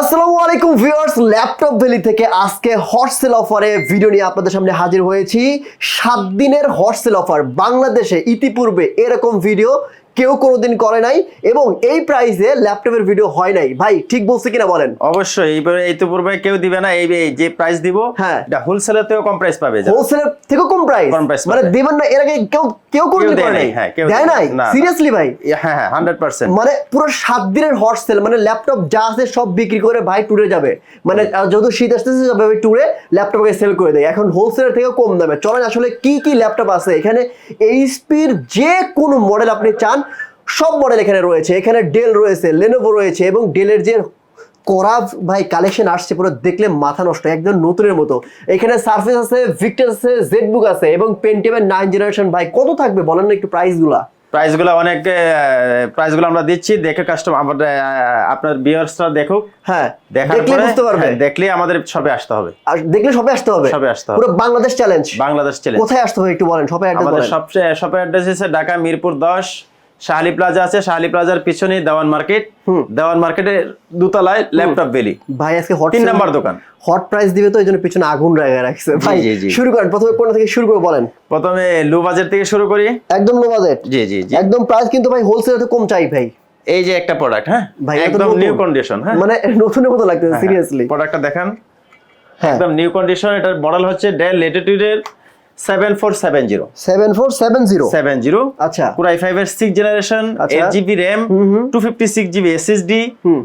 আসসালামু আলাইকুম viewers, laptop valley থেকে আজকে হট সেল অফারে ভিডিও নিয়ে আপনাদের সামনে হাজির হয়েছি। সাত দিনের হট সেল অফার, বাংলাদেশে ইতিপূর্বে এরকম ভিডিও কেউ কোনোদিন করে নাই এবং এই প্রাইসে ল্যাপটপের ভিডিও হয় নাই। ভাই ঠিক বলছি কিনা বলেন? অবশ্যই এইবারে এই তো পূর্বে কেউ দিবে না এই যে প্রাইস দিব হ্যাঁ। এটা হোলসেলের থেকেও কম প্রাইস পাবে। হোলসেলের থেকেও কম প্রাইস কম price মানে। দেবেন না এর আগে কেউ কেউ কোনোদিন দেয় করে নাই, হ্যাঁ, কেউ দেয় নাই। সিরিয়াসলি ভাই? হ্যাঁ হ্যাঁ হান্ড্রেড পার্সেন্ট মানে পুরো সাত দিনের হট সেল মানে ল্যাপটপ যা আছে সব বিক্রি করে ভাই ট্যুরে যাবে। মানে যেহেতু শীত আসতেছে যাবে ওই ট্যুরে ল্যাপটপকে সেল করে দেয়। এখন হোলসেলের থেকে কম দামে। চলেন আসলে কি কি ল্যাপটপ আছে? এখানে এইচপির যে কোনো মডেল আপনি চান সব মডেল এখানে রয়েছে। এখানে ডেল রয়েছে লেনোভো রয়েছে এবং ডেলের যে করা ভাই কালেকশন আসছে পুরো দেখলে মাথা নষ্ট একদম নতুনের মতো। এখানে সার্ফেস আছে ভিক্টার আছে জেডবুক আছে এবং পেন্টিএমের নাইন জেনারেশন ভাই। কত থাকবে বলেন না একটু প্রাইসগুলা প্রাইসগুলো অনেক প্রাইসগুলো আমরা দিচ্ছি দেখে কাস্টমার আমাদের আপনার ভিউয়ার্সরা দেখুক। হ্যাঁ দেখলে বুঝতে পারবে হ্যাঁ, দেখলেই আমাদের সবে আসতে হবে। আর দেখলে সবে আসতে হবে? সবে আসতে হবে। পুরো বাংলাদেশ চ্যালেঞ্জ বাংলাদেশ চ্যালেঞ্জ কোথায় আসতে হবে একটু বলেন? সবাই অ্যাড্রেস আমাদের সবচেয়ে শপের অ্যাড্রেস হচ্ছে ঢাকা মিরপুর দশ শাহালি প্লাজা আছে শাহালি প্লাজার পিছনে দেওয়ান মার্কেট। হুম। দেওয়ান মার্কেটের দুতলায় ল্যাপটপ ভ্যালি। ভাই আজকে হট তিন নাম্বার দোকান। হট প্রাইস দিবে তো এই জন্য পিছনে আগুন রেখে রাখছে। ভাই। শুরু করেন প্রথমে কোনটা থেকে শুরু করে বলেন? প্রথমে লো বাজেট থেকে শুরু করি। একদম লো বাজেট জি জি জি। একদম প্রাইস কিন্তু ভাই হোলসেল তো কম চাই ভাই। এই যে একটা প্রোডাক্ট হ্যাঁ? ভাই, একদম নিউ কন্ডিশন হ্যাঁ? মানে নতুনের মতো লাগতেছে সিরিয়াসলি প্রোডাক্টটা দেখান। হ্যাঁ। একদম নিউ কন্ডিশন এটার মডেল হচ্ছে Dell লেটিটিউডের seven four seven zero seven four seven zero seven zero আচ্ছা পুরাই ফাইভ এর সিক্স জেনারেশন আচ্ছা। Eight GB RAM hmm hmm. Two fifty six GB SSD.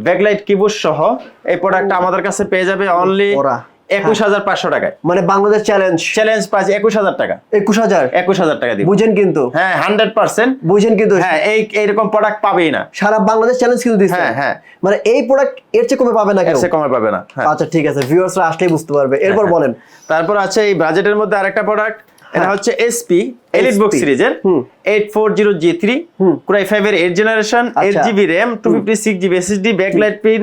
Backlight keyboard সহ এই প্রোডাক্টটা আমাদের কাছে পেয়ে যাবে অনলি। একুশ হাজার পাঁচশো টাকায়। মানে বাংলাদেশ চ্যালেঞ্জ চ্যালেঞ্জ প্রাইস একুশ হাজার টাকা। একুশ হাজার? একুশ হাজার টাকা দিব। বুঝেন কিন্তু। হ্যাঁ হান্ড্রেড পার্সেন্ট বুঝেন কিন্তু। হ্যাঁ এই প্রোডাক্ট পাবেই না। সারা বাংলাদেশ চ্যালেঞ্জ কিন্তু দিচ্ছে। হ্যাঁ, হ্যাঁ। মানে এই প্রোডাক্টের চেয়ে কমে পাবে না এর চেয়ে কমে পাবে না হ্যাঁ। আচ্ছা ঠিক আছে। ভিউয়ার্সরা আসলেই বুঝতে পারবে। এরপর বলেন। তারপর আছে এই বাজেটের মধ্যে আরেকটা প্রোডাক্ট এটা হ্যাঁ। হচ্ছে এসপি এলিট বুক সিরিজের। Eight four zero G three. Core i five এর eight generation eight. GB RAM two fifty six GB SSD backlight pin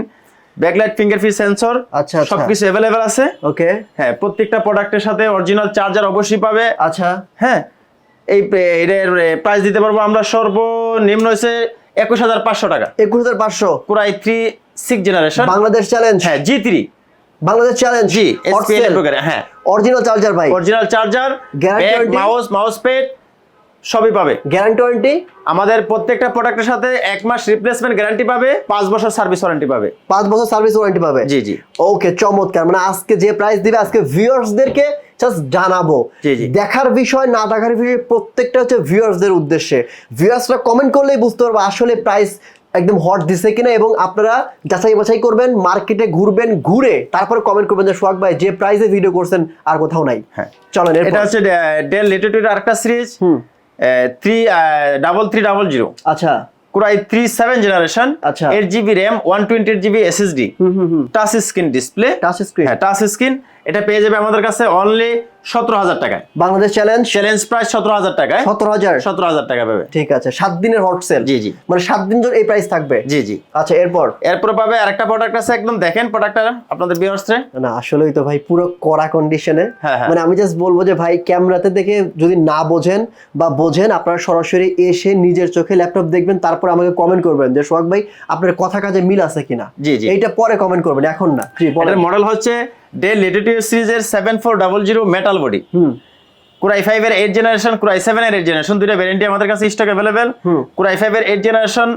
backlight fingerprint sensor আচ্ছা, আচ্ছা। সবকিছু অ্যাভেলেবেল আছে। ওকে। হ্যাঁ প্রত্যেকটা প্রোডাক্টের সাথে অরিজিনাল চার্জার অবশ্যই পাবে। আচ্ছা। হ্যাঁ এই এটার প্রাইস দিতে পারব আমরা সর্বনিম্ন হচ্ছে একুশ হাজার পাঁচশো টাকা। একুশ হাজার পাঁচশো। Core i three six generation Bangladesh challenge হ্যাঁ G three. Bangladesh challenge G হ্যাঁ। অরিজিনাল চার্জার ভাই। Original charger warranty? Mouse mouse pad সবই পাবে। গ্যারান্টি ওয়ারেন্টি আমাদের প্রত্যেকটা প্রোডাক্টের সাথে এক মাস রিপ্লেসমেন্ট গ্যারান্টি পাবে পাঁচ বছর সার্ভিস ওয়ারেন্টি পাবে। পাঁচ বছর সার্ভিস ওয়ারেন্টি পাবে? জি জি। ওকে চমৎকার। মানে আজকে যে প্রাইস দিবে আজকে ভিউয়ার্সদেরকে জাস্ট জানাব। দেখার বিষয় না দেখার বিষয় প্রত্যেকটা হচ্ছে ভিউয়ার্সদের উদ্দেশ্যে। ভিউয়ার্সরা কমেন্ট করলেই বুঝতে পারব আসলে প্রাইস একদম হট দিছে কিনা এবং আপনারা যাচাই বাছাই করবেন মার্কেটে ঘুরবেন ঘুরে তারপরে কমেন্ট করবেন যে সোহাগ ভাই যে প্রাইসে ভিডিও করছেন আর কোথাও নাই। হ্যাঁ। চলেন এটা হচ্ছে ডেল লেটিটিউড আরেকটা series hmm. Three double three double zero আচ্ছা। Core i three seven generation আচ্ছা। Eight GB RAM one twenty eight GB SSD hmm hmm hmm. Touch screen display touch screen হ্যাঁ টাচ স্ক্রিন এটা পেয়ে যাবে আমাদের কাছে only সতেরো হাজার টাকায়। বাংলাদেশ চ্যালেঞ্জ চ্যালেঞ্জ প্রাইস সতেরো হাজার টাকায়। সতেরো হাজার? সতেরো হাজার টাকা পাবে। ঠিক আছে সাত দিনের হট সেল জি, জি। মানে সাত দিন ধরে এই প্রাইস থাকবে? জি জি। আচ্ছা এরপর? এরপরে পাবে আরেকটা প্রোডাক্ট আছে একদম দেখেন প্রোডাক্টটা আপনাদের ভিউয়ার্সরে না আসলেই তো ভাই পুরো কড়া কন্ডিশনে হ্যাঁ, হ্যাঁ। মানে আমি জাস্ট বলব যে ভাই ক্যামেরাতে দেখে যদি না বোঝেন বা বোঝেন আপনারা সরাসরি এসে নিজের চোখে ল্যাপটপ দেখবেন তারপর আমাকে কমেন্ট করবেন যে সোহাগ ভাই আপনার কথা কাজে মিল আছে কিনা? জি, জি। এইটা পরে কমেন্ট করবেন এখন না। জি মডেল হচ্ছে ডেল লেটিটিউড সিরিজের seven four double zero metal body core i five এর eight generation core i seven এর এইট জেনারেশন দুইটা ভ্যারেন্টি আমাদের কাছে stock available core i five এর এইট জেনারেশন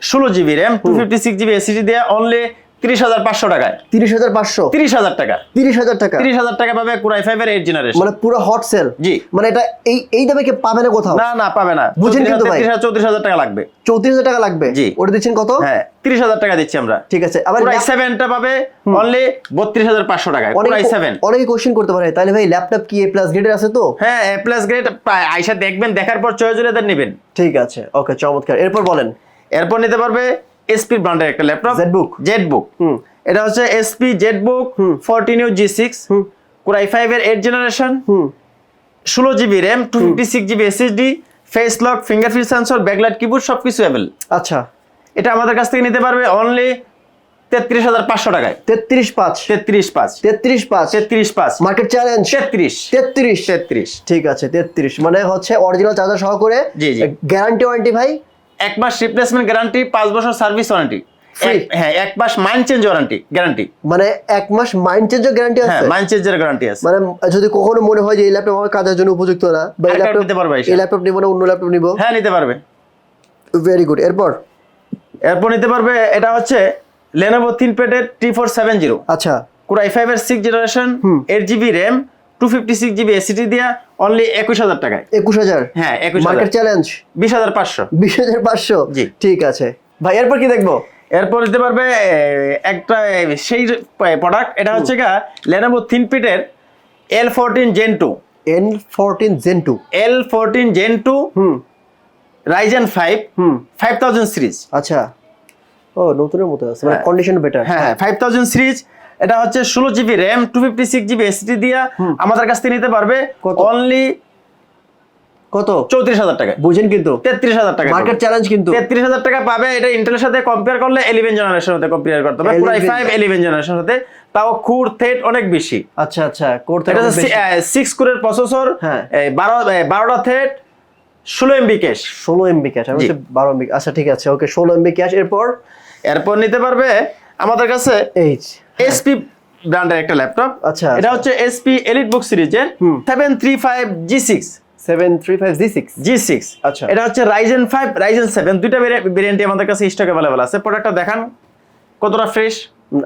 ষোলো GB RAM two fifty six GB SSD দেওয়া only তিরিশ হাজার পাঁচশো টাকায়। তিরিশ হাজার পাঁচশো? তিরিশ হাজার টাকা। তিরিশ হাজার টাকা? তিরিশ হাজার টাকা পাবে কুরাই ফাইভ এর এইট জেনারেশন মানে পুরো হট সেল জি। মানে এটা এই এই দামে কি পাবে না কোথাও? না না পাবে না। বুঝেন কিন্তু ভাই। চৌত্রিশ হাজার টাকা লাগবে। চৌত্রিশ হাজার টাকা লাগবে? জি। ওটা দিচ্ছেন কত? হ্যাঁ তিরিশ হাজার টাকা দিচ্ছি আমরা। ঠিক আছে আবার কুরাই সেভেনটা পাবে অনলি বত্রিশ হাজার পাঁচশো টাকায়। কুরাই সেভেন অনেকে কোশ্চেন করতে পারে তাহলে ভাই ল্যাপটপ কি এ প্লাস গ্রেডের আছে তো? হ্যাঁ এ প্লাস গ্রেড আইসা দেখবেন দেখার পর চয়েস হলে নেবেন। ঠিক আছে ওকে চমৎকার। এরপর বলেন। এরপর নিতে পারবে এসপি ব্র্যান্ডের একটা laptop ZBook। ZBook hmm. এটা হচ্ছে HP ZBook hmm. Fourteen U G six hmm. Core i five এর এইট জেনারেশন হুম। ষোলো GB RAM two fifty six GB SSD face lock fingerprint sensor backlight keyboard সব কিছু avail আচ্ছা। এটা আমাদের কাছ থেকে নিতে পারবে অনলি তেত্রিশ হাজার পাঁচশো টাকায়। তেত্রিশ পাঁচ। তেত্রিশ পাঁচ। তেত্রিশ পাঁচ। তেত্রিশ পাঁচ। মার্কেট চ্যালেঞ্জ তেত্রিশ। তেত্রিশ। তেত্রিশ। ঠিক আছে তেত্রিশ। মানে হচ্ছে অরিজিনাল চার্জার সহ করে জি, জি। গ্যারান্টি ওয়ারেন্টি ভাই এক মাস রিপ্লেসমেন্ট গ্যারান্টি পাঁচ বছর সার্ভিস ওয়ারেন্টি হ্যাঁ এক মাস মাইন্ড চেঞ্জ ওয়ারেন্টি গ্যারান্টি মানে এক মাস মাইন্ড চেঞ্জের গ্যারান্টি হ্যাঁ আছে? মাইন্ড চেঞ্জের গ্যারান্টি আছে। মানে যদি কখনো মনে হয় যে এই ল্যাপটপ আমার কাজের জন্য উপযুক্ত না বা এই ল্যাপটপ নিতে পারবে। এই ল্যাপটপ নিবো না অন্য ল্যাপটপ নিবো? হ্যাঁ নিতে পারবে। ভেরি গুড এরপর? এরপর নিতে পারবে এটা হচ্ছে লেনোভো থিনপ্যাডের টি ফোর সেভেন জিরো আচ্ছা। কোর আই ফাইভ এর six generation eight GB RAM two fifty six GB SSD দিয়া অনলি একুশ হাজার টাকায়। একুশ হাজার? হ্যাঁ একুশ মার্কেট চ্যালেঞ্জ বিশ হাজার পাঁচশো। বিশ হাজার পাঁচশো? জি। ঠিক আছে। ভাই এরপর কি দেখব? এরপর দিতে পারবে একটা সেই প্রোডাক্ট এটা হচ্ছে গা Lenovo থিনপিটের L fourteen gen two N fourteen gen two L fourteen gen two hmm. Ryzen five hmm. Five thousand series আচ্ছা। ও নতুনের মতো আছে মানে। কন্ডিশন বেটার হ্যাঁ হ্যাঁ ফাইভ থাউজেন্ড সিরিজ এটা হচ্ছে ষোলো GB RAM two fifty six GB SSD দিয়া আমাদের কাছ থেকে নিতে পারবে অনলি কত? চৌত্রিশ হাজার টাকা বুঝেন কিন্তু। তেত্রিশ হাজার টাকা মার্কেট চ্যালেঞ্জ কিন্তু। তেত্রিশ হাজার টাকা পাবে এটা ইন্টেলের সাথে কম্পেয়ার করলে ইলেভেন জেনারেশন হতে কম্পেয়ার করতে হবে। পুরাই ফাইভ ইলেভেন জেনারেশন হতে। তাও থেট অনেক বেশি। আচ্ছা আচ্ছা করতে এটা সিক্স কোরের প্রসেসর হ্যাঁ। বারো বারোটা থেট ষোলো এমবি ক্যাশ ষোলো এমবি ক্যাশ আমি বারো এমবি আচ্ছা ঠিক আছে ওকে ষোলো এমবি ক্যাশ এরপর? এরপর নিতে পারবে আমাদের কাছে এইচ এসপি ব্র্যান্ডের একটা ল্যাপটপ আচ্ছা, এটা হচ্ছে এসপি এলিট বুক সিরিজের। Seven three five G six seven three five G six G six আচ্ছা। এটা হচ্ছে রাইজেন ফাইভ রাইজেন সেভেন দুইটা ভেরিয়েন্টই আমাদের কাছে স্টক অ্যাভেলেবল আছে। প্রোডাক্টটা দেখান। কতটা ফ্রেশ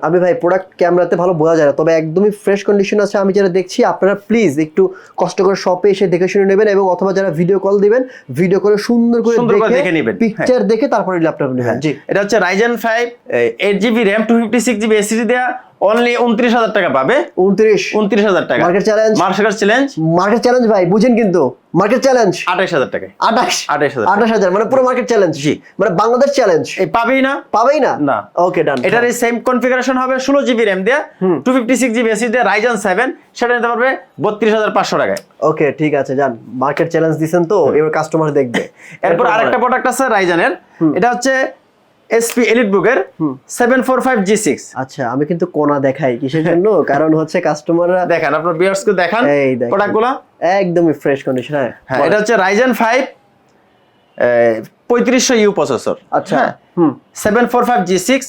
আমি ভাই প্রোডাক্ট ক্যামেরাতে ভালো বোঝা যায় না তবে একদমই ফ্রেশ কন্ডিশন আছে আমি যারা দেখছি আপনারা প্লিজ একটু কষ্ট করে শপে এসে দেখে শুনে নেবেন এবং অথবা যারা ভিডিও কল দিবেন ভিডিও করে সুন্দর করে দেখে নেবেন পিকচার দেখে তারপরে ল্যাপটপ নেবেন জি। এটা হচ্ছে Ryzen five eight GB RAM two fifty six GB SSD দেওয়া অনলি উনত্রিশ হাজার টাকা পাবে। উনত্রিশ। উনত্রিশ হাজার টাকা। Market challenge? Market challenge market challenge ভাই বুঝেন কিন্তু। মার্কেট চ্যালেঞ্জ আঠাশ হাজার টাকায়। আঠাশ 28,000 মানে পুরো মার্কেট চ্যালেঞ্জ জি। মানে বাংলাদেশ চ্যালেঞ্জ এই পাবেই না? পাবেই না? না। ওকে ডান এটার এই সেম কনফিগারেশন হবে ষোলো GB RAM fifty six GB SSD দেওয়া রাইজেন সেভেন সেটা নিতে পারবে বত্রিশ হাজার পাঁচশো টাকায়। ওকে ঠিক আছে যান মার্কেট চ্যালেঞ্জ দিছেন তো এবার কাস্টমার দেখবে। এরপর আরেকটা প্রোডাক্ট আছে রাইজানের এটা হচ্ছে এসপি এলিট বুকের seven four five G six আচ্ছা আমি কিন্তু কোনা দেখাই কিসের জন্য? কারণ হচ্ছে কাস্টমাররা দেখেন আপনার বিয়ার্সকে দেখান এই দেখেন। প্রোডাক্টগুলো একদমই ফ্রেশ কন্ডিশন হ্যাঁ। হ্যাঁ এটা হচ্ছে রাইজেন ফাইভ পঁয়ত্রিশশো ইউ প্রসেসর আচ্ছা হুম। Seven four five G six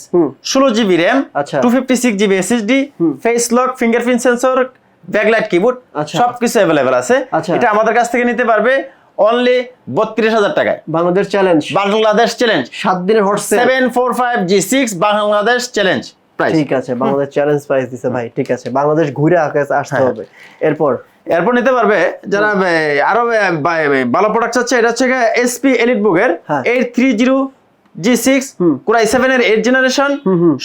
ষোলো জিবি র্যাম আচ্ছা। Two fifty six GB SSD face lock fingerprint sensor backlight keyboard. সবকিছু অ্যাভেলেবেল আছে। আচ্ছা। এটা আমাদের কাছ থেকে নিতে পারবে। অনলি বত্রিশ হাজার টাকায়। বাংলাদেশ চ্যালেঞ্জ বাংলাদেশ চ্যালেঞ্জ সাত দিনের hot seven four five G six Bangladesh challenge ঠিক আছে বাংলাদেশ চ্যালেঞ্জ প্রাইস দিছে ভাই ঠিক আছে। বাংলাদেশ ঘুরে আকাশে আসতে হ্যাঁ। হবে। এরপর? এরপর নিতে পারবে যারা আরও ভালো প্রোডাক্ট আছে এটা হচ্ছে এসপি এলিট বুকের হ্যাঁ। Eight three zero G six core i seven এর এইট জেনারেশন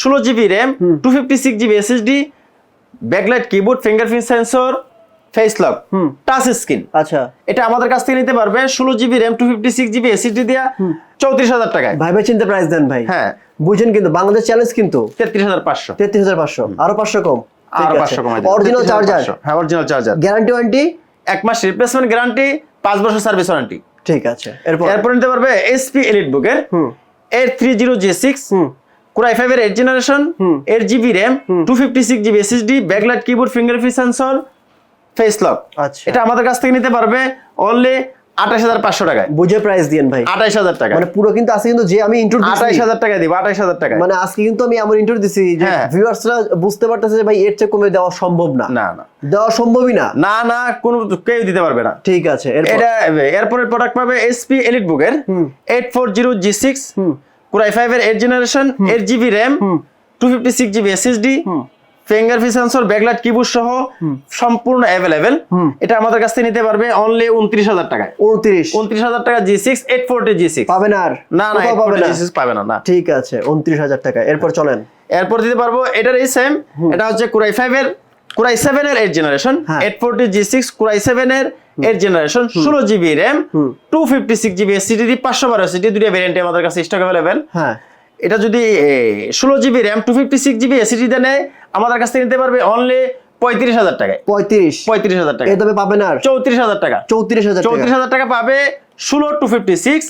ষোলো GB RAM two fifty six GB SSD backlight keyboard fingerprint sensor face lock. Touch screen আচ্ছা। এটা আমাদের কাছ থেকে নিতে পারবে ষোলো GB RAM two fifty six GB SSD দিয়া চৌত্রিশ হাজার টাকায়। ভাই চিন্তা প্রাইস দেন ভাই। হ্যাঁ। বুঝেন কিন্তু বাংলাদেশ চ্যালেঞ্জ কিন্তু তেত্রিশ হাজার পাঁচশো। তেত্রিশ হাজার পাঁচশো। আরও পাঁচশো কম। আর পাঁচশো কমাই অরিজিনাল চার্জার হ্যাঁ অরিজিনাল চার্জার গ্যারান্টি ওয়ারেন্টি এক মাস রিপ্লেসমেন্ট গ্যারান্টি পাঁচ বছর সার্ভিস ওয়ারেন্টি ঠিক আছে। এরপর? এরপর নিতে পারবে এসপি এলিট বুকের হুম। Eight three zero G six core i five এর eight generation. Eight GB RAM two fifty six GB SSD backlight keyboard fingerprint sensor face lock আচ্ছা। এটা আমাদের কাছ থেকে নিতে পারবে অনলি আঠাশ হাজার পাঁচশো টাকায়। বুঝে প্রাইস দিয়েন ভাই। আঠাশ হাজার টাকা মানে পুরো কিন্তু আজকে কিন্তু যে আমি ইন্টার আঠাশ হাজার টাকা দিব আঠাশ হাজার টাকা মানে আজকে কিন্তু আমি এমন ইন্টার দিছি যে হ্যাঁ। ভিউয়ার্সরা বুঝতে পারতেছে যে ভাই এর চেয়ে কমে দেওয়া সম্ভব না। না না। দেওয়া সম্ভবই না। না না কোনো কেউ দিতে পারবে না। ঠিক আছে এটা এরপরে প্রোডাক্ট পাবে এসপি এলিট বুকের eight four zero G six core i five এর eight generation eight GB RAM two fifty six GB SSD. Fingerprint sensor backlight keyboard সহ সম্পূর্ণ অ্যাভেলেবেল এটা আমাদের কাছ থেকে নিতে পারবে অনলি উনত্রিশ হাজার টাকায়। উনত্রিশ। উনত্রিশ হাজার টাকা G six eight forty G six পাবেন আর? না না কোথাও এইট পাবে না জি সিক্স পাবে না না। ঠিক আছে উনত্রিশ হাজার টাকা। এরপর চলেন। এরপর দিতে পারব এটার এই সেম এটা হচ্ছে কুরাই ফাইভ এর কুরাই সেভেন এর এইট জেনারেশন হ্যাঁ। Eight forty G six core i seven এর এইট জেনারেশন ষোলো GB RAM. Two fifty six GB SSD পাঁচশো বারো এসিডি দুটো ভ্যারিয়েন্টে আমাদের কাছে স্টক অ্যাভেলেবেল হ্যাঁ। এটা যদি ষোলো GB RAM two fifty six GB এসিডিতে নেয় আমাদের কাছ থেকে নিতে পারবে অনলি পঁয়ত্রিশ হাজার টাকায়। পঁয়ত্রিশ। পঁয়ত্রিশ হাজার টাকা। তবে পাবেন আর। চৌত্রিশ হাজার টাকা। চৌত্রিশ হাজার চৌত্রিশ হাজার টাকা পাবে ষোলো টু ফিফটি সিক্স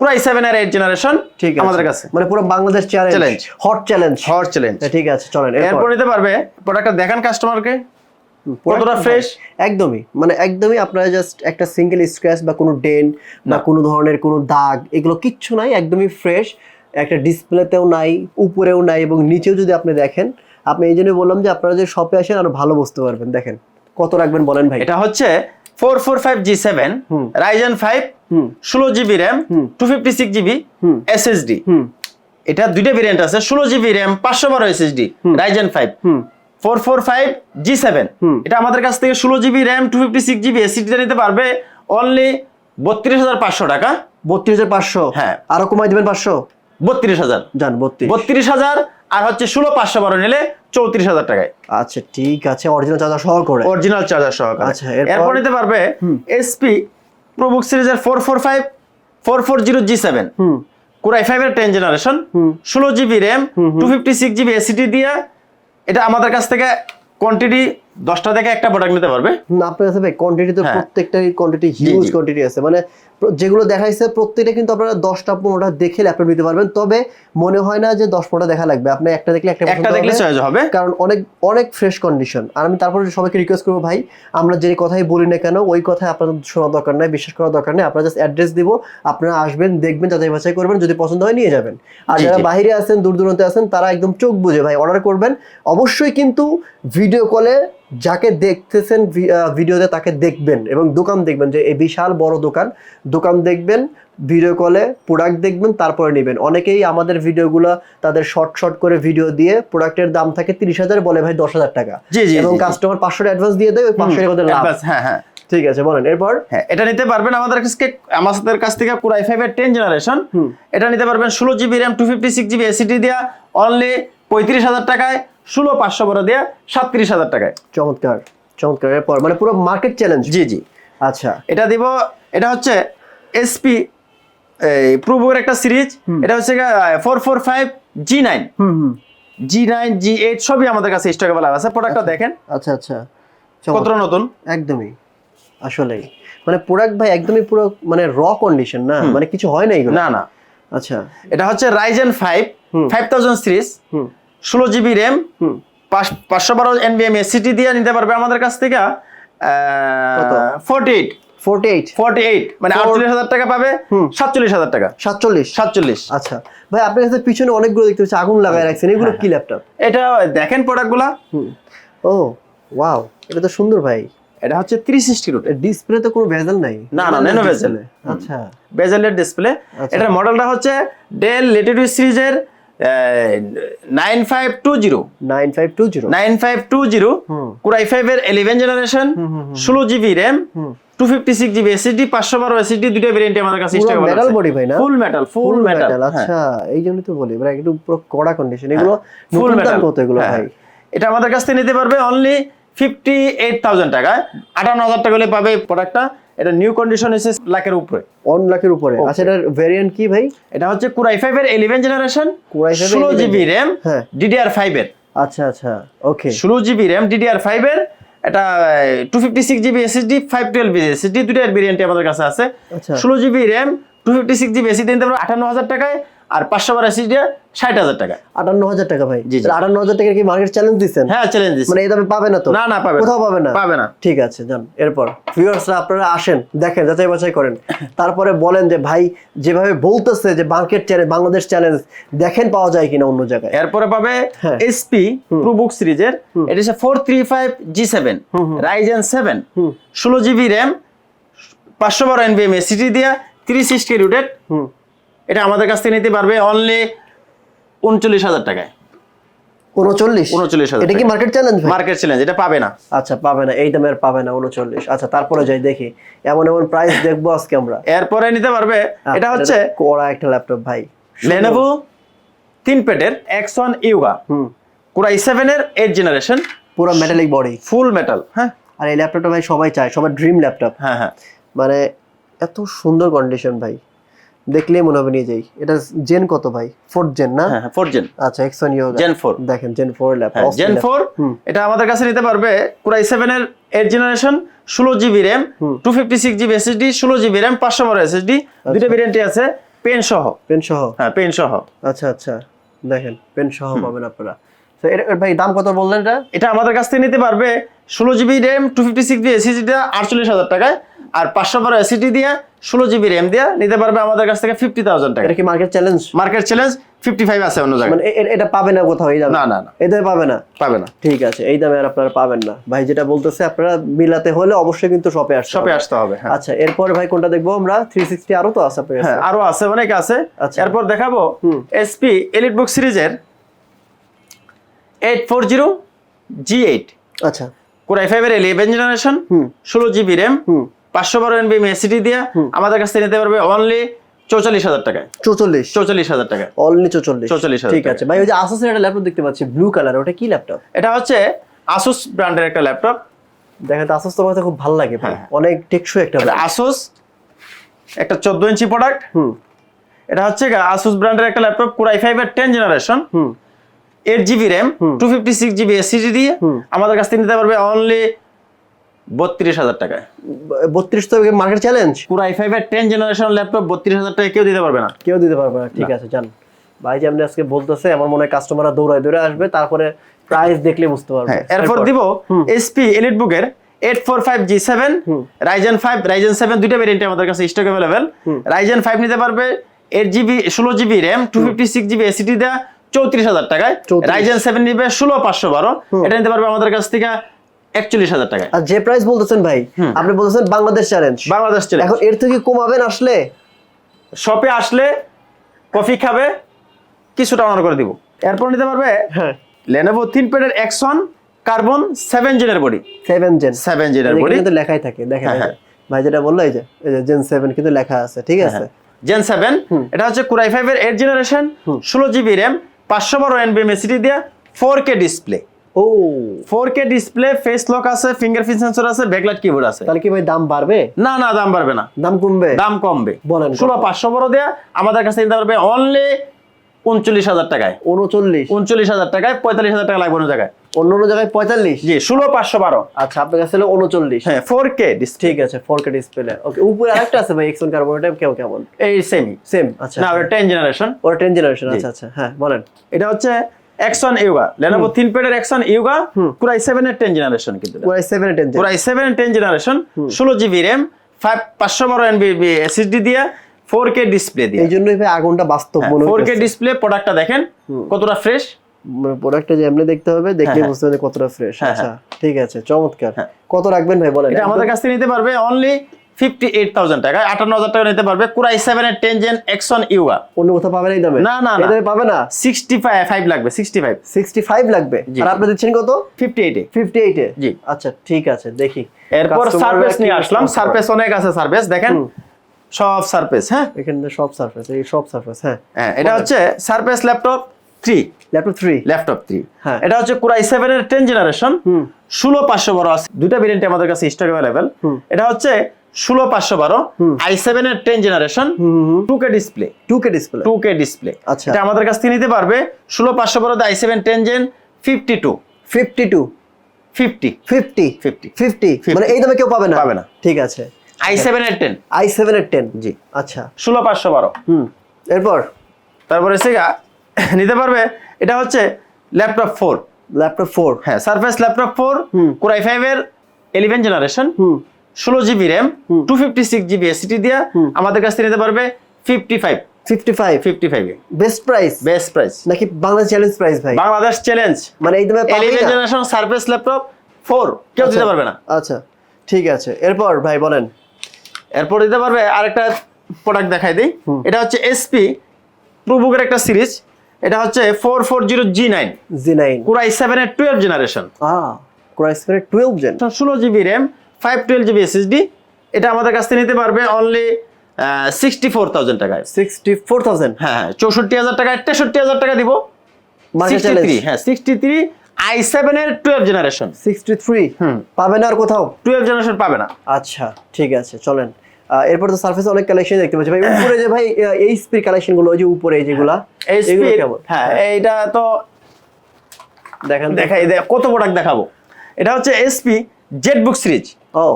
প্রায় সেভেন আর এইট জেনারেশন ঠিক আছে। আমাদের কাছে। মানে পুরো Bangladesh challenge hot challenge hot challenge ঠিক আছে চলেন এরপর। নিতে পারবে প্রোডাক্টটা দেখান কাস্টমারকে কতটা fresh? একদমই। মানে একদমই আপনারা জাস্ট একটা সিঙ্গেল স্ক্র্যাচ বা কোনো ডেন বা কোনো ধরনের কোনো দাগ এগুলো কিচ্ছু নাই একদমই ফ্রেশ একটা ডিসপ্লেতেও নাই উপরেও নাই এবং নিচেও যদি আপনি দেখেন আপনি এই জন্য বললাম যে আপনারা যে শপে আসেন আরও ভালো বুঝতে পারবেন। দেখেন কত রাখবেন বলেন ভাই? এটা হচ্ছে four four five G seven. Ryzen five ষোলো GB RAM. Two fifty six GB. SSD এটা দুইটা ভেরিয়েন্ট আছে ষোলো জিবি র্যাম পাঁচশো বারো SSD Ryzen five four four five G seven. এটা আমাদের কাছ থেকে ষোলো GB RAM two fifty six GB SSD নিতে পারবে অনলি বত্রিশ হাজার পাঁচশো টাকা। বত্রিশ হাজার পাঁচশো? হ্যাঁ। আরও কমাই দিবেন পাঁচশো? বত্রিশ হাজার। যান বত্রিশ। বত্রিশ হাজার আর হচ্ছে ষোলো পাঁচশো বারো নিলে চৌত্রিশ হাজার টাকায়। আচ্ছা ঠিক আছে অরিজিনাল চার্জার সহ করে। অরিজিনাল চার্জার সহ আচ্ছা, এরপর? নিতে পারবে এসপি প্রোবুক সিরিজের four four five four four zero G seven core i ফাইভের টেন জেনারেশন। ষোলো GB RAM two fifty six GB SSD দিয়ে। এটা আমাদের কাছ থেকে কোয়ান্টিটি দশটা থেকে একটা প্রোডাক্ট নিতে পারবে। না আপনার কাছে ভাই কোয়ান্টিটি তো। প্রত্যেকটারই কোয়ান্টিটি হিউজ। কোয়ান্টিটি আছে। মানে যেগুলো দেখাইছে প্রত্যেকটা কিন্তু আপনারা দশটা পনেরোটা দেখে ল্যাপটপ নিতে পারবেন। তবে মনে হয় না যে দশ পনেরোটা দেখা লাগবে। আপনি একটা দেখলে একটা একটা দেখলে চয়েস হবে। কারণ অনেক অনেক ফ্রেশ কন্ডিশন আর আমি তারপরে সবাইকে রিকোয়েস্ট করব ভাই আমরা যে কথাই বলি না কেন ওই কথাই আপনাদের শোনা দরকার নাই বিশ্বাস করার দরকার নেই। আপনারা জাস্ট অ্যাড্রেস দিব আপনারা আসবেন দেখবেন যাচাই বাছাই করবেন যদি পছন্দ হয় নিয়ে যাবেন। আর যারা। বাইরে আছেন দূর দূরান্তে আছেন তারা একদম চোখ বুঝে ভাই অর্ডার করবেন। অবশ্যই কিন্তু ভিডিও কলে যাকে দেখতেছেন ভিডিওতে তাকে দেখবেন এবং দোকান দেখবেন যে এই বিশাল বড় দোকান। দোকান দেখবেন ভিডিও কলে প্রোডাক্ট দেখবেন তারপরে নেবেন। অনেকেই আমাদের ভিডিওগুলো তাদের শর্ট শর্ট করে ভিডিও দিয়ে প্রোডাক্টের দাম থাকে তিরিশ হাজার বলে ভাই দশ হাজার টাকা। জি, জি, এবং। কাস্টমার পাঁচশো অ্যাডভান্স দিয়ে দেয় ওই পাঁচশো টাকা লাভ। হ্যাঁ হ্যাঁ। ঠিক আছে বলেন। এরপর? হ্যাঁ এটা নিতে পারবেন আমাদের কাছে আমাদের কাছ থেকে কোরাই ফাইভের টেন জেনারেশন। এটা নিতে পারবেন ষোলো GB RAM two fifty six GB SSD দিয়া অনলি পঁয়ত্রিশ হাজার টাকায় ষোলো পাঁচশো বড় দিয়া সাতত্রিশ হাজার টাকায়। চমৎকার চমৎকার। এরপর মানে পুরো মার্কেট চ্যালেঞ্জ জি জি। আচ্ছা। এটা দিব এটা হচ্ছে এসপি এই প্রুভোর একটা সিরিজ। এটা হচ্ছে four four five G nine G nine G eight সবই আমাদের কাছে স্টক অ্যাভেলেবল আছে। প্রোডাক্টটা দেখেন। আচ্ছা আচ্ছা। চমৎকার। নতুন? একদমই। আসলেই। মানে প্রোডাক্ট ভাই একদমই পুরো মানে র কন্ডিশন না? মানে কিছু হয় না এগুলো? না না। আচ্ছা। এটা হচ্ছে Ryzen five five thousand series হুম। ষোলো জিবি র্যাম পাঁচশো বারো এনবিএম এসিটি দিয়ে নিতে পারবে আমাদের কাছ থেকে? Forty eight forty eight forty eight মানে আটচল্লিশ হাজার টাকা পাবে। সাতচল্লিশ হাজার টাকা। সাতচল্লিশ? সাতচল্লিশ। আচ্ছা। ভাই আপনার কাছে পিছনে অনেকগুলো দেখতে পাচ্ছি আগুন লাগায় রাখছেন। এগুলো হ্যাঁ, কি ল্যাপটপ এটা দেখেন প্রোডাক্টগুলা ও ওয়াও এটা তো সুন্দর ভাই। এটা হচ্ছে থ্রি সিক্সটি রুটে ডিসপ্লে তো কোনো ভেজাল নাই? না, না, nano bezel। আচ্ছা। বেজেলের ডিসপ্লে আচ্ছা। এটার মডেলটা হচ্ছে ডেল লেটিটিউড সিরিজের nine five two zero nine five two zero nine five two zero core i generation. ষোলো GB RAM two fifty six GB SSD পাঁচশো বারো এসএসডি দুটো ভেরিয়েন্ট আমাদের কাছে ভাই না? ফুল মেটাল ফুল মেটাল আচ্ছা এই জন্য তো বলি একটু পুরো কড়া কন্ডিশন এগুলো ফুল মেটাল কত এগুলো ভাই? এটা আমাদের কাছ থেকে নিতে পারবে অনলি ফিফটি এইট থাউজেন্ড টাকায় আটান্ন হাজার টাকা হলে পাবে প্রোডাক্টটা এটা নিউ কন্ডিশন এসে লাখের উপরে। ওয়ান লাখের উপরে। আচ্ছা এটার ভেরিয়েন্ট কি ভাই? এটা হচ্ছে কুরাই ফাইভ এর ইলেভেন জেনারেশন i5 এর ষোলো জিবি র্যাম হ্যাঁ। ডিডিআর ফাইভ এর। আচ্ছা আচ্ছা ওকে ষোলো জিবি র্যাম ডিডিআর ফাইভ এর এটা two fifty six GB SSD five twelve SSD দুটার ভেরিয়েন্টই আমাদের কাছে আছে। আচ্ছা। ষোলো GB RAM two fifty six GB SSD নিতে পারব আটান্ন হাজার টাকায় আর পাঁচশো বার এসিডি ষাট হাজার টাকা। আটান্ন হাজার টাকা ভাই। জি। আটান্ন হাজার টাকা কি মার্কেট চ্যালেঞ্জ দিচ্ছেন? হ্যাঁ চ্যালেঞ্জ মানে এই দামে পাবে না তো? না না পাবে কোথাও পাবে না? পাবে না। ঠিক আছে যান এরপর। ভিউয়ার্সরা আপনারা আসেন দেখেন যাচাই বাছাই করেন। তারপরে বলেন যে ভাই যেভাবে বলতেছে যে মার্কেট চ্যালেঞ্জ বাংলাদেশ চ্যালেঞ্জ দেখেন পাওয়া যায় কিনা অন্য জায়গায়? এরপরে পাবে। এসপি প্রুবুক সিরিজের এটা হচ্ছে four three five G seven Ryzen seven. ষোলো জিবি র্যাম পাঁচশো বারো এনবিএম এসিটি দিয়া থ্রি সিক্সটি রুটেড এটা আমাদের কাছ থেকে নিতে পারবে। অনলি উনচল্লিশ হাজার টাকায়। উনচল্লিশ? 39,000 এটা কি মার্কেট চ্যালেঞ্জ মার্কেট চ্যালেঞ্জ এটা পাবে না। আচ্ছা পাবে না। এই দামের পাবে না উনচল্লিশ। আচ্ছা তারপরে যাই দেখি। এমন এমন প্রাইস দেখব আজকে আমরা। এরপরে নিতে পারবে। এটা হচ্ছে কড়া একটা ল্যাপটপ ভাই। লেনোভো তিন পেটের এক্স ওয়ান ইউগা হুম। কোরাই সেভেনের এইট জেনারেশন পুরো মেটালিক বডি ফুল মেটাল হ্যাঁ। আর এই ল্যাপটপটা ভাই সবাই চায় সবার ড্রিম ল্যাপটপ হ্যাঁ হ্যাঁ। মানে এত সুন্দর কন্ডিশন ভাই। দেখলেই মনে হবে নিয়ে যাই এটা জেন কত ভাই? ফোর্থ জেন না? হ্যাঁ ফোর জেন আচ্ছা X one Yoga gen four দেখেন জেন ফোর হ্যাঁ ল্যাপটপ জেন ফোর এটা আমাদের কাছে নিতে পারবে। কুরাই সেভেনের এইট জেনারেশন ষোলো জিবি র্যাম হুম। Two fifty six GB SSD ষোলো জিবি র্যাম পাঁচশো বারো এসএসডি দুটো ভেরিয়েন্টই আছে পেন সহ। পেন সহ? হ্যাঁ পেন সহ। আচ্ছা আচ্ছা। দেখেন পেন সহ পাবেন আপনারা। তো এটা ভাই দাম কত বললেন এটা? এটা আমাদের কাছ থেকে নিতে পারবে ষোলো GB RAM two fifty six GB এসএসডিটা আটচল্লিশ হাজার টাকায়। আর পাঁচশো বারো এসিডি দিয়ে ষোলো জিবি র্যাম দিয়ে নিতে পারবে আমাদের কাছ থেকে ফিফটি থাউজেন্ড টাকা। এটা কি market challenge market challenge fifty five আছে অন্য জায়গায়। মানে এটা পাবে না কোথাও এই দামে? না, না, না। এই দামে পাবে না? পাবে না। ঠিক আছে এই দামে আর আপনারা পাবেন না। ভাই যেটা বলতেছে আপনারা মিলাতে হলে অবশ্যই কিন্তু শপে আসতে শপে আসতে হবে হ্যাঁ। আচ্ছা এরপর ভাই কোনটা দেখব আমরা? থ্রি সিক্সটি আরও তো আছে আপনার হ্যাঁ আরও আছে অনেক আছে। আচ্ছা। এরপর দেখাবো। এসপি এলিট বুক সিরিজের eight four zero G eight আচ্ছা। কোরাই ফাইভের ইলেভেন জেনারেশন ষোলো জিবি র্যাম পাঁচশো বারো এনবি এসিডি দিয়ে আমাদের কাছ নিতে পারবে অনলি চৌচল্লিশ হাজার টাকায়। চৌচল্লিশ। চৌচল্লিশ হাজার টাকা। অনলি চৌচল্লিশ। 44,000 ঠিক আছে। ভাই ওই যে আসুসের একটা ল্যাপটপ দেখতে পাচ্ছি ব্লু কালার ওটা কি ল্যাপটপ এটা হচ্ছে আসুস ব্র্যান্ডের একটা ল্যাপটপ দেখেন তো আসুস তোমার কাছে খুব ভালো লাগে ভাই। হ্যাঁ। অনেক টেকসই একটা আসুস একটা চোদ্দ ইঞ্চি প্রোডাক্ট হুম। এটা হচ্ছে আসুস ব্র্যান্ডের একটা ল্যাপটপ কোরাই ফাইভের টেন জেনারেশন হুম। Eight GB RAM two fifty six GB SSD দিয়ে আমাদের কাছ থেকে নিতে পারবে অনলি বত্রিশ হাজার টাকায়। বত্রিশ তো মার্কেট চ্যালেঞ্জ কোরাই ফাইভের টেন জেনারেশন ল্যাপটপ বত্রিশ হাজার টাকা কেউ দিতে পারবে না। কেউ দিতে পারবে না ঠিক আছে জান। ভাই যে আপনি আজকে বলতেছে আমার মনে হয় কাস্টমাররা দৌড়ায় দৌড়ে আসবে তারপরে প্রাইস দেখলে বুঝতে পারবে। হ্যাঁ এরপর দিব এসপি এলিট বুকের eight four five G seven Ryzen five Ryzen seven দুইটা ভেরিয়েন্টে আমাদের কাছে স্টক অ্যাভেলেবেল রাইজেন ফাইভ নিতে পারবে এইট জিবি ষোলো GB RAM two fifty six GB SSD দেওয়া চৌত্রিশ হাজার টাকায়। রাইজেন সেভেন নিবে ষোলো পাঁচশো বারো। এটা নিতে পারবে আমাদের কাছ থেকে একচল্লিশ হাজার টাকায়। আর যে প্রাইস বলতেছেন ভাই আপনি বলতেছেন বাংলাদেশ চ্যালেঞ্জ বাংলাদেশ চলে এখন এর থেকে কমাবেন আসলে? শপে আসলে কফি খাবে কিছুটা অনার করে দিব। এরপর নিতে পারবে হ্যাঁ। লেনোভো থিনপ্যাডের এক্সন কার্বন সেভেন জেনের বডি সেভেন জেন সেভেন জেনের বডি কিন্তু লেখাই থাকে দেখেন হ্যাঁ, ভাই যেটা বলল এই যে এই যে জেন সেভেন কিন্তু লেখা আছে ঠিক আছে? জেন সেভেন এটা হচ্ছে কুরাই ফাইভের এইট জেনারেশন ষোলো জিবি র্যাম পাঁচশো বারো এনবি এসিডি দিয়া ফোর কে ডিসপ্লে ও। Four K display face lock আছে ফিঙ্গারপ্রিন্ট সেন্সর আছে ব্যাকলাইট কিবোর্ড আছে। তাহলে কি ভাই দাম বাড়বে? না না দাম বাড়বে না। দাম কমবে? দাম কমবে। বলেন কত? ষোলো পাঁচশো বড় দেয়া আমাদের কাছে নিতে পারবে অনলি উনচল্লিশ হাজার টাকায়। উনচল্লিশ। উনচল্লিশ হাজার টাকায় পঁয়তাল্লিশ হাজার টাকা লাগবে অন্য জায়গায়। অন্য অন্য জায়গায় পঁয়তাল্লিশ? জি ষোলো পাঁচশো বারো। আচ্ছা আপনার কাছে হলো উনচল্লিশ। হ্যাঁ ফোর কে ঠিক আছে ফোর কে ডিসপ্লে ওকে উপরে আরেকটা আছে ভাই এক্সন কার্বন এটা কেমন? এই সেমি সেম আচ্ছা। না ওটা টেন জেনারেশন ওর টেন জেনারেশন আচ্ছা আচ্ছা হ্যাঁ বলেন। এটা হচ্ছে X one Yoga Lenovo থিনপ্যাডের X one Yoga core i seven এর টেন জেনারেশন কিন্তু। পুরো seven ten core i seven ten generation ষোলো জিবি র্যাম ফাইভ পাঁচশো বারো এনবি এসএসডি দিয়ে ফোর কে ডিসপ্লে দিয়ে। এই জন্যই ভাই আগুনটা বাস্তব মনে ফোর কে ডিসপ্লে প্রোডাক্টটা দেখেন কতটা ফ্রেশ প্রোডাক্টটা যে এমনি দেখতে হবে দেখলে হ্যাঁ, বুঝতে হবে কতটা ফ্রেশ হ্যাঁ, আচ্ছা ঠিক আছে চমৎকার। হ্যাঁ। কত রাখবেন ভাই বলেন? এটা আমাদের কাছ থেকে নিতে পারবে অনলি ফিফটি এইট থাউজেন্ড টাকা আটান্ন হাজার টাকা নিতে পারবে কুরাই সেভেন এর ten gen X one Yoga অন্য কোথাও পাবেন এই দামে? না, না, না। পাবে না? সিক্সটি ফাইভ লাগবে সিক্সটি ফাইভ সিক্সটি ফাইভ লাগবে আর আপনি দিচ্ছেন কত? ফিফটি এইটে ফিফটি এইটে জি। আচ্ছা ঠিক আছে দেখি। এরপর Customer নিয়ে আসলাম। response অনেক আছে সার্ফেস দেখেন। সব সার্ফেস হ্যাঁ? এখানে সব এই সব সার্ফেস হ্যাঁ। হ্যাঁ এটা হচ্ছে laptop three laptop three laptop three হ্যাঁ। এটা হচ্ছে কুরাই সেভেন এর টেন জেনারেশন ষোলো পাঁচশো বারো আছে। দুটা ভেরিয়েন্ট আমাদের কাছে স্টক অ্যাভেলেবেল এটা হচ্ছে ষোলো পাঁচশো বারো আই সেভেন এর ten generation two K display two K display two K display আচ্ছা। এটা আমাদের কাছ থেকে নিতে পারবে। ষোলো পাঁচশো বারো I seven ten gen fifty two fifty two fifty fifty 50 fifty মানে এই দামে কেউ পাবে না? পাবে না। ঠিক আছে। আই সেভেন এর টেন আই সেভেন এর টেন জি। আচ্ছা। ষোলো পাঁচশো বারো। হুম। এরপর? তারপরে সেগা নিতে পারবে। এটা হচ্ছে ল্যাপটপ ফোর ল্যাপটপ ফোর হ্যাঁ surface laptop four core i five এর ইলেভেন জেনারেশন হুম। ষোলো GB RAM two fifty six GB SSD দিয়া আমাদের কাছ থেকে নিতে পারবে fifty five fifty five fifty five best price best price নাকি বাংলাদেশ চ্যালেঞ্জ প্রাইস ভাই? বাংলাদেশ চ্যালেঞ্জ মানে এই না? জেনারেশন সার্ফেস ল্যাপটপ ফোর কেউ দিতে। পারবে না। আচ্ছা ঠিক আছে। এরপর ভাই বলেন। এরপর দিতে পারবে আরেকটা প্রোডাক্ট দেখাই দিই। এটা হচ্ছে এসপি প্রুবুকের একটা সিরিজ এটা হচ্ছে four four zero G nine G nine core i twelve generation twelve gen ষোলো GB RAM five twelve GB SSD এটা আমাদের কাছ থেকে নিতে পারবে অনলি সিক্সটি ফোর থাউজেন্ড টাকায়। সিক্সটি ফোর থাউজেন্ড হ্যাঁ হ্যাঁ চৌষট্টি হাজার টাকায় তেষট্টি হাজার টাকা দিব। সিক্সটি থ্রি হ্যাঁ সিক্সটি থ্রি আই সেভেন এর টুয়েলভ জেনারেশন সিক্সটি থ্রি হুম। আর কোথাও? টুয়েলভ জেনারেশন পাবে না। আচ্ছা ঠিক আছে চলেন। এরপর তো সার্ফেস অনেক কালেকশন দেখতে পাচ্ছি। ভাই উপরে যে ভাই আহ, কালেকশনগুলো ওই যে উপরে যেগুলা কেমন? হ্যাঁ এইটা তো দেখেন দেখাই কত প্রোডাক্ট দেখাবো। এটা হচ্ছে এসপি জেট বুক সিরিজ ও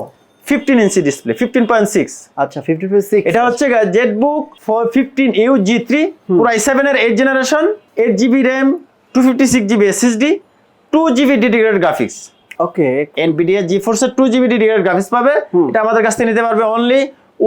fifteen inch display fifteen point six আচ্ছা ফিফটি টু সিক্স এটা হচ্ছে ZBook four fifteen U G three পুরো আই সেভেন এর eight generation eight GB RAM two fifty six GB SSD two GB graphics okay Nvidia GeForce এর two GB DDR graphics পাবে। এটা আমাদের কাছ থেকে নিতে পারবে অনলি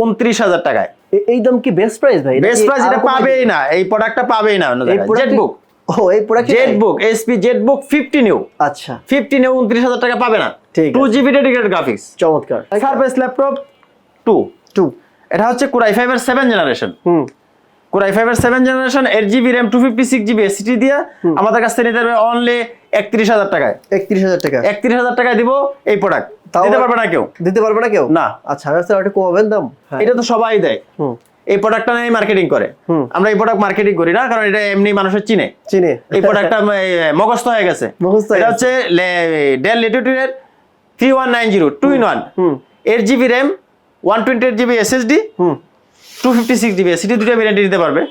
উনত্রিশ হাজার টাকায়। এই দাম কি বেস্ট প্রাইস ভাই? বেস্ট প্রাইস এটা পাবেই না। এই প্রোডাক্টটা পাবেই না অন্য জায়গায়। জেটবুক ও এই product ZBook HP ZBook fifty new আচ্ছা। ফিফটি নিউ উনত্রিশ হাজার টাকা পাবে না। ঠিক টু জিবি ডেডিকেটেড গ্রাফিক্স চমৎকার। সার্ফেস ল্যাপটপ টু টু এটা হচ্ছে কোরাই ফাইভের সেভেন জেনারেশন হুম। কোরাই ফাইভের seven generation eight GB RAM two fifty six GB SSD দিয়ে আমাদের কাছ থেকে নিতে পারবে অনলি একত্রিশ হাজার টাকায়। একত্রিশ হাজার টাকা। একত্রিশ হাজার টাকায় দিব এই প্রোডাক্ট দিতে পারবে না কেউ। দিতে পারবে না কেউ? না। আচ্ছা কমাবেন দাম? হ্যাঁ। এটা তো সবাই দেয়। এই প্রোডাক্টটা নিয়ে মার্কেটিং করে। আমরা এই প্রোডাক্ট মার্কেটিং করি না কারণ এটা এমনি মানুষের চিনে। চিনে। এই প্রোডাক্টটা মগস্ত হয়ে গেছে। এটা হচ্ছে Dell লেটিটিউডের three one nine zero two in one hmm eight GB RAM one twenty eight GB SSD hmm two fifty six GB SSD দুটো ভ্যারিয়েন্টে নিতে পারবে।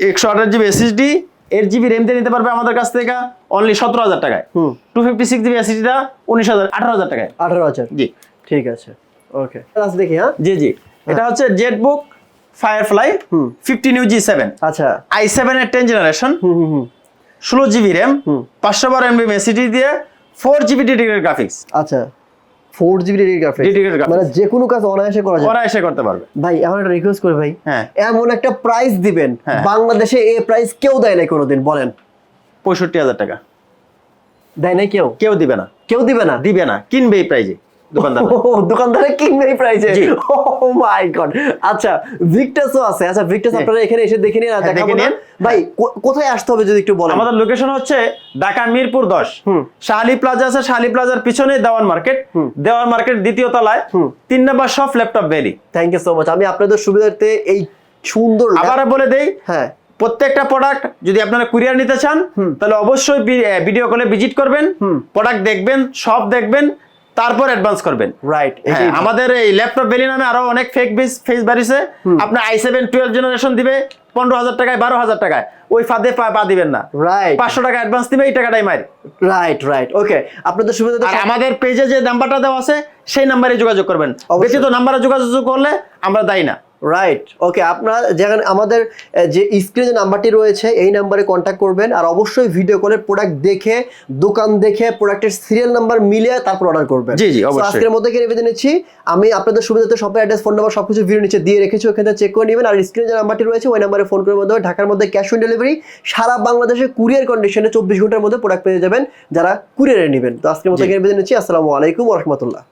একশো আঠাশ GB SSD eight GB RAM দিয়ে নিতে পারবে আমাদের কাছ থেকে অনলি সতেরো হাজার টাকায়। হুম। টু ফিফটি সিক্স জিবি এসিডিটা উনিশ হাজার আঠারো হাজার টাকায়। আঠারো হাজার। জি। ঠিক আছে। ওকে দেখি হ্যাঁ? জি জি। এটা হচ্ছে ZBook Firefly hmm. Fifty new G seven আচ্ছা। আই সেভেন এর ten generation hmm hmm hmm. ষোলো জিবি র্যাম। পাঁচশো বারো এমবি এসিডি দিয়ে ফোর জিবি ডেডিকেটেড গ্রাফিক্স আচ্ছা ফোর জিবি ডেডি গ্রাফিক্স। মানে যে কোনো কাজ অনায়াসে করা যায়। অনায়াসে করতে পারবে। ভাই আমার একটা রিকোয়েস্ট করি ভাই। হ্যাঁ। এমন একটা প্রাইস দিবেন হ্যাঁ। বাংলাদেশে এই প্রাইস কেউ দেয় নাই কোনোদিন বলেন। পঁয়ষট্টি হাজার টাকা। দেয় নাই কেউ? কেউ দিবে না। কেউ দিবে না? দিবে না কিনবে এই প্রাইজে দোকানদার। দোকানদারে কিনবে এই প্রাইসে? ও মাই গড আচ্ছা ভিক্টাসও আছে। আচ্ছা ভিক্টাস হ্যাঁ। আপনারা এখানে এসে দেখে নিন আর হ্যাঁ, দেখাবো দেখে না। ভাই কোথায় আসতে হবে যদি একটু বলেন? আমাদের লোকেশন হচ্ছে ঢাকা মিরপুর দশ। হুম। শাহালি প্লাজা আছে শাহালি প্লাজার পিছনে দেওয়ান মার্কেট। দেওয়ান মার্কেট দ্বিতীয় তলায়। তিন নম্বর shop laptop valley thank you so much আমি আপনাদের সুবিধার্থে এই সুন্দর আবার বলে দেই হ্যাঁ। প্রত্যেকটা প্রোডাক্ট যদি আপনারা কুরিয়ার নিতে চান। তাহলে অবশ্যই ভিডিও কলে ভিজিট করবেন। হুম। প্রোডাক্ট দেখবেন সব দেখবেন তারপর অ্যাডভান্স করবেন। রাইট হ্যাঁ, আমাদের এই ল্যাপটপ বেলি নামে আরও অনেক ফেক ফেস বাড়িছে। আপনার আই সেভেন টুয়েলভ জেনারেশন দিবে পনেরো হাজার টাকায় বারো হাজার টাকায়। ওই ফাঁদে পা দিবেন না। রাইট পাঁচশো টাকা অ্যাডভান্স দিবে এই টাকাটাই মার রাইট রাইট ওকে আপনাদের সুবিধাতে আর আমাদের পেজে যে নাম্বারটা দেওয়া আছে সেই নাম্বারে যোগাযোগ করবেন। ব্যক্তিগত নাম্বারে যোগাযোগ করলে আমরা দায়ী না। রাইট ওকে আপনার যেখানে আমাদের যে স্ক্রিনে নাম্বারটি রয়েছে এই নাম্বারে কন্ট্যাক্ট করবেন আর অবশ্যই ভিডিও কলে প্রোডাক্ট দেখে দোকান দেখে প্রোডাক্টের সিরিয়াল নাম্বার মিলিয়ে তারপর অর্ডার করবেন। জি, জি, অবশ্যই। আজকের মধ্যে কিনে বেঁধে নিচ্ছি। আমি আপনাদের সুবিধাতে সব অ্যাড্রেস ফোন নাম্বার সবকিছু ভিডিও নিচে দিয়ে রেখেছি ওখানে চেক করে নেবেন। আর স্ক্রিনে যে নাম্বারটি রয়েছে ওই নাম্বারে ফোন করে মধ্যে ঢাকার মধ্যে ক্যাশ অন ডেলিভারি সারা বাংলাদেশে কুরিয়ার কন্ডিশনে চব্বিশ ঘণ্টার মধ্যে প্রোডাক্ট পেয়ে যাবেন যারা কুরিয়ারে নেবেন। তো আজকের মধ্যে। কিনে বেঁধে নিচ্ছি। আসসালামু আলাইকুম রহমতুল্লাহ।